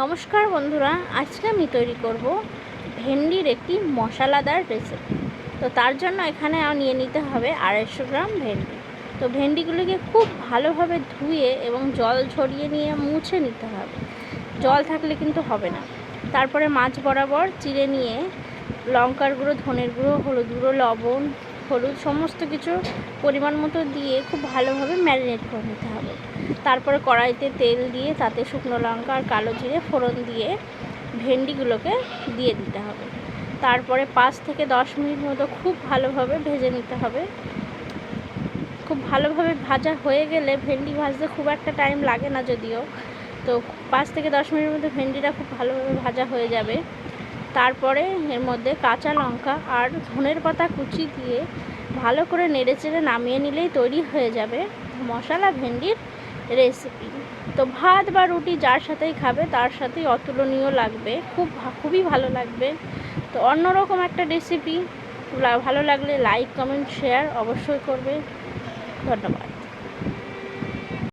নমস্কার বন্ধুরা, আজকে আমি তৈরি করব ভেন্ডির একটি মশলাদার রেসিপি তো তার জন্য এখানে নিয়ে নিতে হবে আড়াইশো গ্রাম ভেন্ডি। তো ভেন্ডিগুলোকে খুব ভালোভাবে ধুয়ে এবং জল ঝরিয়ে নিয়ে মুছে নিতে হবে। জল থাকলে কিন্তু হবে না। তারপরে মাছ বরাবর চিড়ে নিয়ে লঙ্কার গুঁড়ো, ধনের গুঁড়ো, হলুদ গুঁড়ো, লবণ হলুদ সমস্ত কিছু পরিমাণ মতো দিয়ে খুব ভালোভাবে ম্যারিনেট করে নিতে হবে। তারপরে কড়াইতে তেল দিয়ে তাতে শুকনো লঙ্কা আর কালো জিরে ফোড়ন দিয়ে ভেন্ডিগুলোকে দিয়ে দিতে হবে। তারপরে পাঁচ থেকে দশ মিনিট মতো খুব ভালোভাবে ভেজে নিতে হবে। খুব ভালোভাবে ভাজা হয়ে গেলে ভেন্ডি ভাজতে খুব একটা টাইম লাগে না যদিও। তো পাঁচ থেকে দশ মিনিটের মধ্যে ভেন্ডিটা খুব ভালোভাবে ভাজা হয়ে যাবে। তারপরে এর মধ্যে কাঁচা লঙ্কা আর ধনের পাতা কুচি দিয়ে ভালো করে নেড়ে চেড়ে নামিয়ে নিলেই তৈরি হয়ে যাবে মশলা ভেন্ডির রেসিপি তো ভাত বা রুটি যার সাথেই খাবে, তার সাথেই অতুলনীয় লাগবে, খুব খুবই ভালো লাগবে। তো অন্যরকম একটা রেসিপি ভালো লাগলে লাইক কমেন্ট শেয়ার অবশ্যই করবে। ধন্যবাদ।